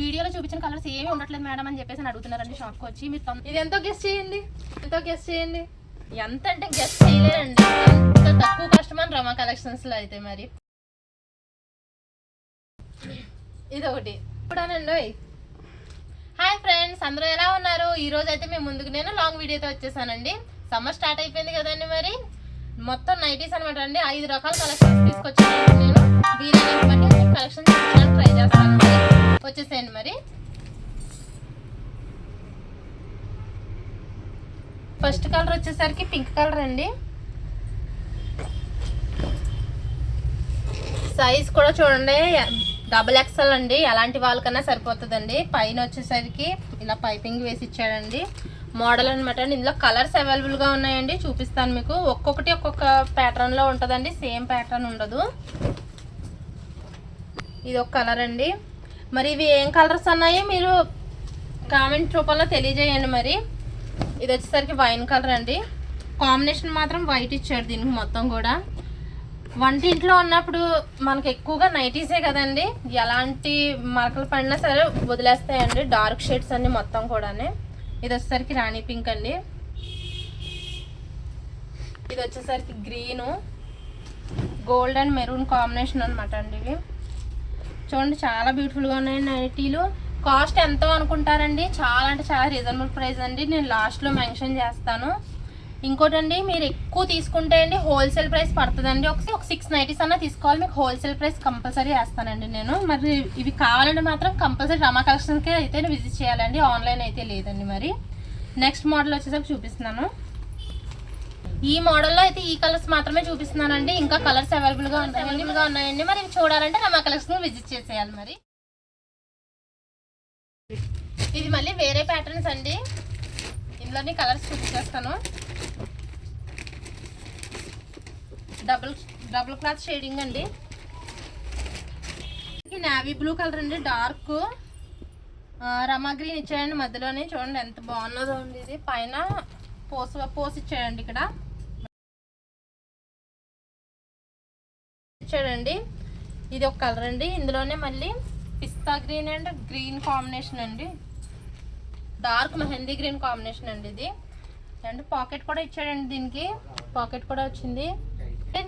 వీడియోలో చూపించిన కలర్స్ ఏమీ ఉండట్లేదు మేడం అని చెప్పేసి అడుగుతున్నారండి షాప్కి వచ్చి. మీరు ఇది ఎంతో గెస్ట్ చేయండి. ఎంతో గెస్ట్ చేయండి. ఎంత అంటే గెస్ట్ చేయలేరండి. ఎంత తక్కువ కష్టమని రమా కలెక్షన్స్లో అయితే మరి. ఇది ఒకటి ఇప్పుడానండి హాయ్ ఫ్రెండ్స్ అందరూ ఎలా ఉన్నారు? ఈ రోజు అయితే మేము ముందుకు నేను లాంగ్ వీడియోతో వచ్చేసానండి. సమ్మర్ స్టార్ట్ అయిపోయింది కదండి మరి. మొత్తం నైటీస్ అనమాట అండి. ఐదు రకాల కలెక్షన్స్ తీసుకొచ్చాను నేను. వీలైనంత బట్టి కలెక్షన్ ట్రై చేస్తాను. వచ్చేసేయండి మరి. ఫస్ట్ కలర్ వచ్చేసరికి పింక్ కలర్ అండి. సైజ్ కూడా చూడండి డబుల్ ఎక్స్ఎల్ అండి. ఎలాంటి వాళ్ళకన్నా సరిపోతుందండి. పైన వచ్చేసరికి ఇలా పైపింగ్ వేసి ఇచ్చాడండి. మోడల్ అనమాట అండి. ఇందులో కలర్స్ అవైలబుల్గా ఉన్నాయండి. చూపిస్తాను మీకు. ఒక్కొక్కటి ఒక్కొక్క ప్యాటర్న్లో ఉంటుందండి. సేమ్ ప్యాటర్న్ ఉండదు. ఇది ఒక కలర్ అండి. మరి ఇవి ఏం కలర్స్ అన్నాయో మీరు కామెంట్ రూపంలో తెలియజేయండి మరి. ఇది వచ్చేసరికి వైన్ కలర్ అండి. కాంబినేషన్ మాత్రం వైట్ ఇచ్చాడు దీనికి మొత్తం కూడా. వంటింట్లో ఉన్నప్పుడు మనకు ఎక్కువగా నైటీసే కదండి. ఎలాంటి మరకలు పడినా సరే వదిలేస్తాయండి. డార్క్ షేడ్స్ అన్ని మొత్తం కూడానే. ఇది వచ్చేసరికి రాణి పింక్ అండి. ఇది వచ్చేసరికి green. Gold and maroon combination అనమాట అండి ఇవి. చూడండి చాలా బ్యూటిఫుల్గా ఉన్నాయి నైటీలు కాస్ట్ ఎంతో అనుకుంటారండి. చాలా అంటే చాలా రీజనబుల్ ప్రైస్ అండి. నేను లాస్ట్లో మెన్షన్ చేస్తాను. ఇంకోటండి మీరు ఎక్కువ తీసుకుంటే అండి హోల్సేల్ ప్రైస్ పడుతుందండి. ఒకసారి ఒక సిక్స్ నైటీస్ అన్న తీసుకోవాలి. మీకు హోల్సేల్ ప్రైస్ కంపల్సరీ వేస్తానండి నేను. మరి ఇవి కావాలంటే మాత్రం కంపల్సరీ రమా కలెక్షన్కే అయితే విజిట్ చేయాలండి. ఆన్లైన్ అయితే లేదండి మరి. నెక్స్ట్ మోడల్ వచ్చేసరికి చూపిస్తున్నాను. ఈ మోడల్లో అయితే ఈ కలర్స్ మాత్రమే చూపిస్తున్నానండి. ఇంకా కలర్స్ అవైలబుల్గా ఉంటాయి అవైలబుల్గా ఉన్నాయండి. మరి చూడాలంటే రమా కలెక్షన్ విజిట్ చేసేయాలి మరి. ఇది మళ్ళీ వేరే ప్యాటర్న్స్ అండి. ఇందులోని కలర్స్ చూపించేస్తాను డబుల్ డబుల్ క్లాత్ షేడింగ్ అండి. నావీ బ్లూ కలర్ అండి. డార్క్ రమా గ్రీన్ ఇచ్చాయండి. మధ్యలోనే చూడండి ఎంత బాగున్నదో ఉంది ఇది. పైన పోసు పోసి ఇచ్చాయండి ఇక్కడ. ఇచ్చాడండి ఇది ఒక కలర్ అండి. ఇందులోనే మళ్ళీ పిస్తా గ్రీన్ అండ్ గ్రీన్ కాంబినేషన్ అండి. డార్క్ మెహందీ గ్రీన్ కాంబినేషన్ అండి ఇది. అండ్ పాకెట్ కూడా ఇచ్చాడండి దీనికి. పాకెట్ కూడా వచ్చింది.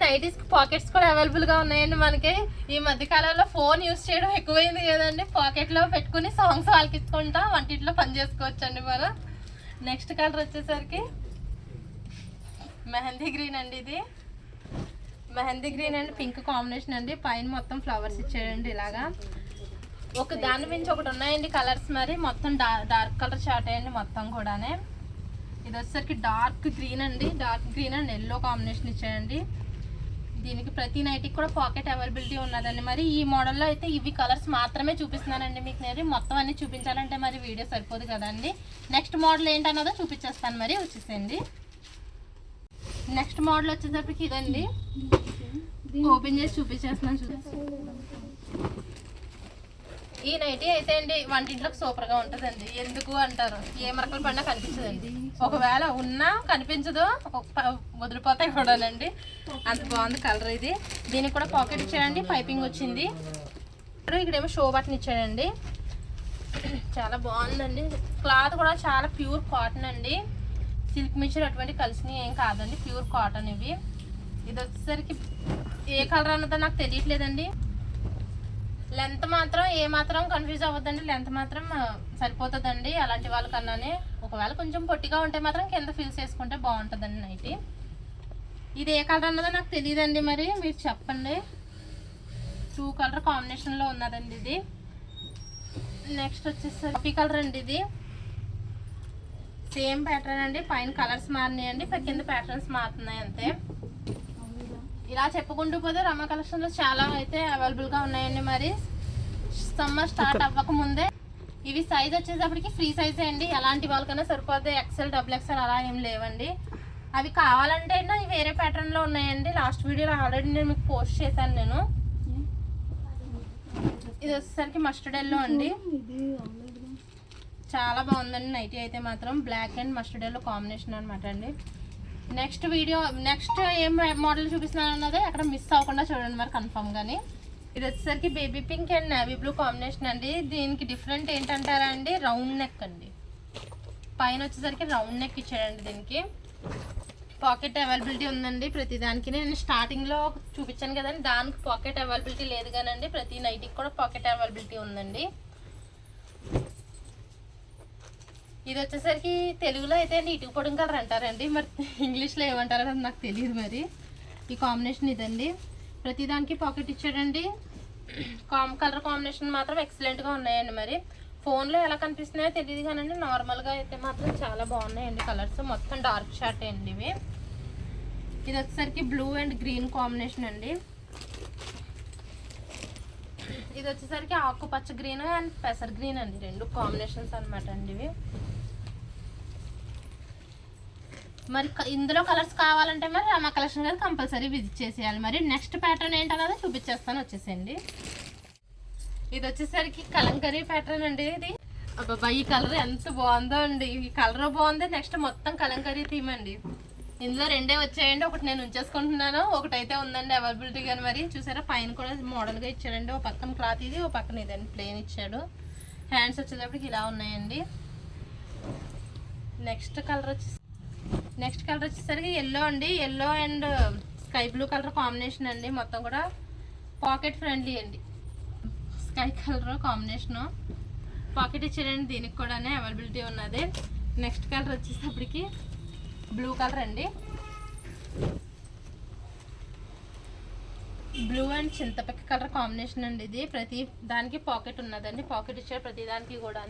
నైటీస్ పాకెట్స్ కూడా అవైలబుల్గా ఉన్నాయండి మనకి. ఈ మధ్య కాలంలో ఫోన్ యూస్ చేయడం ఎక్కువైంది కదండి. పాకెట్లో పెట్టుకుని సాంగ్స్ వాళ్ళకిచ్చుకుంటా వంటింట్లో పని చేసుకోవచ్చండి మనం. నెక్స్ట్ కలర్ వచ్చేసరికి మెహందీ గ్రీన్ అండి ఇది. Mehendi green and pink combination అండి. పైన మొత్తం ఫ్లవర్స్ ఇచ్చాడండి ఇలాగా. ఒక దాని మించి ఒకటి ఉన్నాయండి కలర్స్ మరి. మొత్తం డార్క్ కలర్ షార్ట్ అయ్యండి మొత్తం కూడానే. ఇది వచ్చేసరికి డార్క్ గ్రీన్ అండి. Dark green and yellow combination ఇచ్చాడండి దీనికి ప్రతి నైట్కి కూడా పాకెట్ అవైలబిలిటీ ఉన్నదండి మరి. ఈ మోడల్లో అయితే ఇవి కలర్స్ మాత్రమే చూపిస్తున్నానండి మీకు నేను. మొత్తం అన్ని చూపించాలంటే మరి వీడియో సరిపోదు కదండి. నెక్స్ట్ మోడల్ ఏంటన్నదో చూపించేస్తాను మరి. వచ్చేసేయండి. నెక్స్ట్ మోడల్ వచ్చేసరికి ఇదండి. ఓపెన్ చేసి చూపించేస్తున్నాను చూసి ఈ నైటీ అయితే అండి వంటింట్లోకి సూపర్గా ఉంటదండి. ఎందుకు అంటారు? ఏ మరకలు పడినా కనిపించదండి. ఒకవేళ ఉన్నా కనిపించదు. వదిలిపోతాయి కూడానండి. అంత బాగుంది కలర్ ఇది. దీనికి కూడా పాకెట్ ఇచ్చాడండి. పైపింగ్ వచ్చింది. ఇక్కడేమో షో బటన్ ఇచ్చాడండి. చాలా బాగుందండి. క్లాత్ కూడా చాలా ప్యూర్ కాటన్ అండి. సిల్క్ మిషన్ అటువంటి కలిసినవి ఏం కాదండి. ప్యూర్ కాటన్ ఇవి. ఇది వచ్చేసరికి ఏ కలర్ అన్నదో నాకు తెలియట్లేదండి. లెంత్ మాత్రం ఏ మాత్రం కన్ఫ్యూజ్ అవ్వద్దండి. లెంత్ మాత్రం సరిపోతుందండి. అలాంటి వాళ్ళకన్నానే ఒకవేళ కొంచెం పొట్టిగా ఉంటే మాత్రం కింద ఫిల్ చేసుకుంటే బాగుంటుందండి నైట్. ఇది ఏ కలర్ అన్నదో నాకు తెలియదండి మరి. మీరు చెప్పండి. టూ కలర్ కాంబినేషన్లో ఉన్నదండి ఇది. నెక్స్ట్ వచ్చేసి కలర్ అండి ఇది. సేమ్ ప్యాటర్న్ అండి. పైన కలర్స్ మారినాయండి. కింద ప్యాటర్న్స్ మారుతున్నాయి అంతే. ఇలా చెప్పుకుంటూ పోతే రమ కలెక్షన్లో చాలా అయితే అవైలబుల్గా ఉన్నాయండి మరి. సమ్మర్ స్టార్ట్ అవ్వక ముందే ఇవి సైజ్ వచ్చేటప్పటికి ఫ్రీ సైజ్ అండి. ఎలాంటి వాళ్ళకైనా సరిపోతే ఎక్సెల్ డబుల్ ఎక్సెల్ అలా ఏం లేవండి. అవి కావాలంటే అయినా ఇవి వేరే ప్యాటర్న్లో ఉన్నాయండి. లాస్ట్ వీడియోలో ఆల్రెడీ నేను మీకు పోస్ట్ చేశాను నేను. ఇది వచ్చేసరికి మస్టర్డ్ ఎల్లో అండి. చాలా బాగుందండి నైటీ అయితే మాత్రం. Black and mustard yellow combination అనమాట అండి. నెక్స్ట్ వీడియో నెక్స్ట్ ఏం మోడల్ చూపిస్తున్నాను అన్నది అక్కడ మిస్ అవ్వకుండా చూడండి మరి కన్ఫామ్ కానీ ఇది వచ్చేసరికి baby pink and navy blue combination అండి. దీనికి డిఫరెంట్ ఏంటంటారా అండి? రౌండ్ నెక్ అండి. పైన వచ్చేసరికి రౌండ్ నెక్ ఇచ్చాడండి దీనికి. పాకెట్ అవైలబిలిటీ ఉందండి ప్రతి దానికి. నేను స్టార్టింగ్లో చూపించాను కదండి. దానికి పాకెట్ అవైలబిలిటీ లేదు కానండి. ప్రతి నైట్కి కూడా పాకెట్ అవైలబిలిటీ ఉందండి. ఇది వచ్చేసరికి తెలుగులో అయితే నీటి ఇటుకు కలర్ అంటారండి మరి ఇంగ్లీష్లో ఏమంటారో అది నాకు తెలియదు మరి. ఈ కాంబినేషన్ ఇదండి. ప్రతిదానికి పాకెట్ ఇచ్చాడండి. కామ్ కలర్ కాంబినేషన్ మాత్రం ఎక్సలెంట్గా ఉన్నాయండి మరి. ఫోన్లో ఎలా కనిపిస్తున్నాయో తెలియదు కానండి నార్మల్గా అయితే మాత్రం చాలా బాగున్నాయండి కలర్స్. మొత్తం డార్క్ షార్ట్ అండి ఇవి. ఇది వచ్చేసరికి బ్లూ అండ్ గ్రీన్ కాంబినేషన్ అండి. ఇది వచ్చేసరికి ఆకుపచ్చ గ్రీన్ అండ్ పెసర్ గ్రీన్ అండి రెండు కాంబినేషన్స్ అన్నమాట అండి ఇవి. మరి ఇందులో కలర్స్ కావాలంటే మరి రమా కలెక్షన్ కదా కంపల్సరీ విజిట్ చేసేయాలి. మరి నెక్స్ట్ ప్యాటర్న్ ఏంటన్నది చూపించేస్తాను. వచ్చేసేయండి. ఇది వచ్చేసరికి కలంకరీ ప్యాటర్న్ అండి ఇది. అబ్బాబా ఈ కలర్ ఎంత బాగుందో అండి. ఈ కలర్ బాగుంది. నెక్స్ట్ మొత్తం కలంకరీ థీమ్ అండి. ఇందులో రెండే వచ్చాయండి. ఒకటి నేను ఉంచేసుకుంటున్నాను. ఒకటి అయితే ఉందండి అవైలబిలిటీ కానీ మరి. చూసారా పైన కూడా మోడల్గా ఇచ్చాడండి. ఒక పక్కన క్లాత్ ఇది ఒక పక్కన ఇదండి. ప్లేన్ ఇచ్చాడు. హ్యాండ్స్ వచ్చేటప్పటికి ఇలా ఉన్నాయండి. నెక్స్ట్ కలర్ వచ్చేసి నెక్స్ట్ కలర్ వచ్చేసరికి ఎల్లో అండి. Yellow and sky blue colour combination అండి. మొత్తం కూడా పాకెట్ ఫ్రెండ్లీ అండి. స్కై కలర్ కాంబినేషను పాకెట్ ఇచ్చారండి దీనికి కూడా అవైలబిలిటీ ఉన్నది. నెక్స్ట్ కలర్ వచ్చేసప్పటికి బ్లూ కలర్ అండి. బ్లూ అండ్ చింతపక్క కలర్ కాంబినేషన్ అండి ఇది. ప్రతి దానికి పాకెట్ ఉన్నదండి. పాకెట్ ఇచ్చారు. ప్రతి దానికి కూడా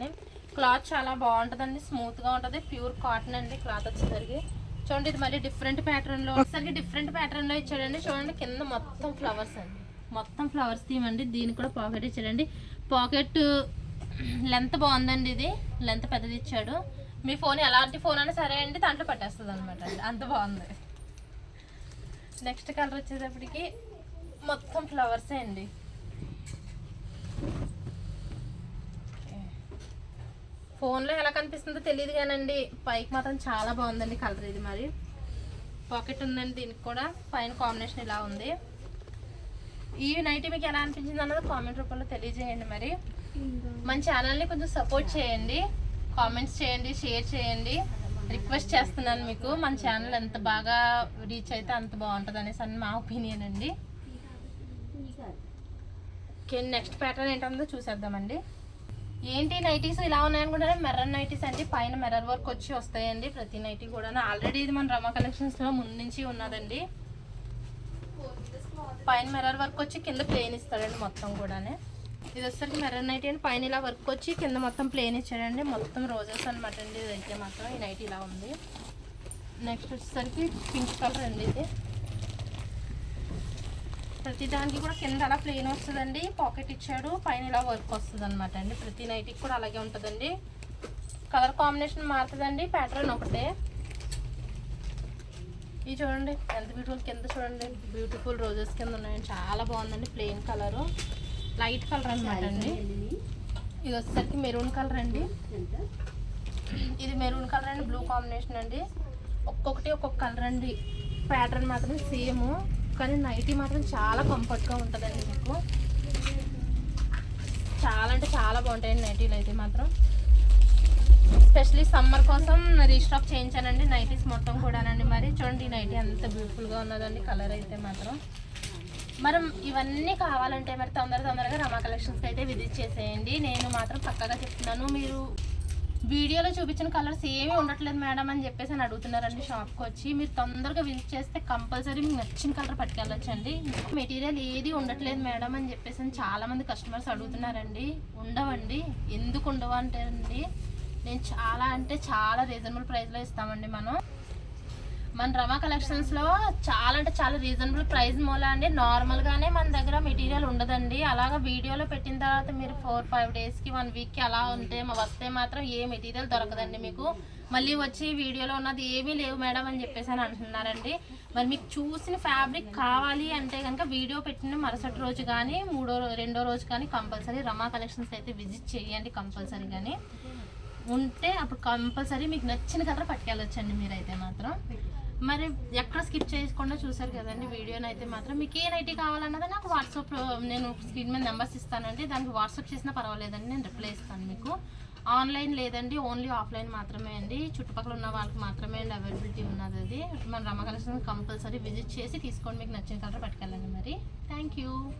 క్లాత్ చాలా బాగుంటుందండి స్మూత్గా ఉంటుంది ప్యూర్ కాటన్ అండి క్లాత్ వచ్చేసరికి. చూడండి ఇది మళ్ళీ డిఫరెంట్ ప్యాటర్న్లో ఒకసారి డిఫరెంట్ ప్యాటర్న్లో ఇచ్చాడండి. చూడండి కింద మొత్తం ఫ్లవర్స్ అండి. మొత్తం ఫ్లవర్స్ థీమ్ అండి. దీనికి కూడా పాకెట్ ఇచ్చాడండి. పాకెట్ లెంత్ బాగుందండి ఇది. లెంత్ పెద్దది ఇచ్చాడు. మీ ఫోన్ ఎలాంటి ఫోన్ అయినా సరే అండి దాంట్లో పట్టేస్తుంది అనమాట అంత బాగుంది. నెక్స్ట్ కలర్ వచ్చేటప్పటికి మొత్తం ఫ్లవర్సే అండి. ఫోన్లో ఎలా కనిపిస్తుందో తెలియదు కానండి. పైకి మాత్రం చాలా బాగుందండి కలర్ ఇది మరి. పాకెట్ ఉందండి దీనికి కూడా. పైన కాంబినేషన్ ఇలా ఉంది. ఈ నైట్ మీకు ఎలా అనిపించింది అన్నది కామెంట్ రూపంలో తెలియజేయండి మరి. మన ఛానల్ని కొంచెం సపోర్ట్ చేయండి. కామెంట్స్ చేయండి షేర్ చేయండి. రిక్వెస్ట్ చేస్తున్నాను మీకు. మన ఛానల్ ఎంత బాగా రీచ్ అయితే అంత బాగుంటుంది అనేసి అని మా ఒపీనియన్ అండి. ఓకే నెక్స్ట్ ప్యాటర్న్ ఏంటందో చూసేద్దామండి. ఏంటి నైటీస్ ఇలా ఉన్నాయనుకుంటారా మెర్రర్ నైటీస్ అండి. పైన మెర్రర్ వర్క్ వచ్చి వస్తాయండి ప్రతి నైటీ కూడా ఆల్రెడీ ఇది మన రమా కలెక్షన్స్లో ముందు నుంచి ఉన్నదండి. పైన మిర్రర్ వర్క్ వచ్చి కింద ప్లేన్ ఇస్తాడండి మొత్తం కూడానే. ఇది వచ్చేసరికి మెర్రన్ నైటీ అండి. పైన ఇలా వర్క్ వచ్చి కింద మొత్తం ప్లేన్ ఇచ్చాడండి. మొత్తం రోజెస్ అనమాట అండి. ఇదైతే మాత్రం ఈ నైట్ ఇలా ఉంది. నెక్స్ట్ వచ్చేసరికి పింక్ కలర్ అండి ఇది. ప్రతి దానికి కూడా కింద అలా ప్లేన్ వస్తుందండి. పాకెట్ ఇచ్చాడు. పైన ఇలా వర్క్ వస్తుంది అనమాట అండి. ప్రతి నైట్కి కూడా అలాగే ఉంటుందండి. Colour combination మారుతుందండి. ప్యాటర్న్ ఒకటే. ఇది చూడండి ఎంత బ్యూటిఫుల్ కింద చూడండి. బ్యూటిఫుల్ రోజెస్ కింద ఉన్నాయండి. చాలా బాగుందండి. ప్లెయిన్ కలరు లైట్ కలర్ అనమాట అండి. ఇది వచ్చేసరికి మెరూన్ కలర్ అండి. ఇది మెరూన్ కలర్ అండి. బ్లూ కాంబినేషన్ అండి. ఒక్కొక్కటి ఒక్కొక్క కలర్ అండి. ప్యాటర్న్ మాత్రం సేమ్ కానీ నైటీ మాత్రం చాలా కంఫర్ట్గా ఉంటుందండి మీకు. చాలా అంటే చాలా బాగుంటాయండి నైటీలు అయితే మాత్రం. స్పెషలీ సమ్మర్ కోసం రీస్టాక్ చేయించానండి నైటీస్ మొత్తం కూడానండి మరి. చూడండి నైటీ అంత బ్యూటిఫుల్గా ఉన్నదండి కలర్ అయితే మాత్రం. మరి ఇవన్నీ కావాలంటే మరి తొందర తొందరగా రమా కలెక్షన్స్కి అయితే విజిట్ చేసేయండి. నేను మాత్రం పక్కగా చెప్తున్నాను మీరు వీడియోలో చూపించిన కలర్స్ ఏమీ ఉండట్లేదు మేడం అని చెప్పేసి అని అడుగుతున్నారండి షాప్కి వచ్చి. మీరు తొందరగా విజిట్ చేస్తే కంపల్సరీ మీకు నచ్చిన కలర్ పట్టుకెళ్ళొచ్చండి. మెటీరియల్ ఏది ఉండట్లేదు మేడం అని చెప్పేసి అని చాలామంది కస్టమర్స్ అడుగుతున్నారండి. ఉండవండి. ఎందుకు ఉండవు అంటే అండి నేను చాలా అంటే చాలా రీజనబుల్ ప్రైస్లో ఇస్తామండి మనం. మన రమా కలెక్షన్స్లో చాలా అంటే చాలా రీజనబుల్ ప్రైస్ మూల అండి. నార్మల్గానే మన దగ్గర మెటీరియల్ ఉండదండి. అలాగా వీడియోలో పెట్టిన తర్వాత మీరు ఫోర్ ఫైవ్ డేస్కి వన్ వీక్కి అలా ఉంటే వస్తే మాత్రం ఏ మెటీరియల్ దొరకదండి మీకు. మళ్ళీ వచ్చి వీడియోలో ఉన్నది ఏమీ లేవు మేడం అని చెప్పేసి అని అంటున్నారండి. మరి మీకు చూసిన ఫ్యాబ్రిక్ కావాలి అంటే కనుక వీడియో పెట్టిన మరుసటి రోజు కానీ మూడో రెండో రోజు కానీ కంపల్సరీ రమా కలెక్షన్స్ అయితే విజిట్ చేయండి కంపల్సరీ కానీ ఉంటే అప్పుడు కంపల్సరీ మీకు నచ్చిన కలర్ పట్టుకెళ్ళొచ్చండి మీరైతే మాత్రం. మరి ఎక్కడ స్కిప్ చేయకుండా చూసారు కదండి వీడియోని అయితే మాత్రం. మీకు ఏ నైటీ కావాలన్నది నాకు వాట్సాప్ నేను స్క్రీన్ మీద నెంబర్స్ ఇస్తానండి. దానికి వాట్సాప్ చేసినా పర్వాలేదండి నేను రిప్లై ఇస్తాను మీకు. ఆన్లైన్ లేదండి ఓన్లీ ఆఫ్లైన్ మాత్రమే అండి. చుట్టుపక్కల ఉన్న వాళ్ళకి మాత్రమే అండి అవైలబిలిటీ ఉన్నది అది. మన రమ కంపల్సరీ విజిట్ చేసి తీసుకోండి మీకు నచ్చిన కలర్ పట్టుకెళ్ళండి మరి. Thank you.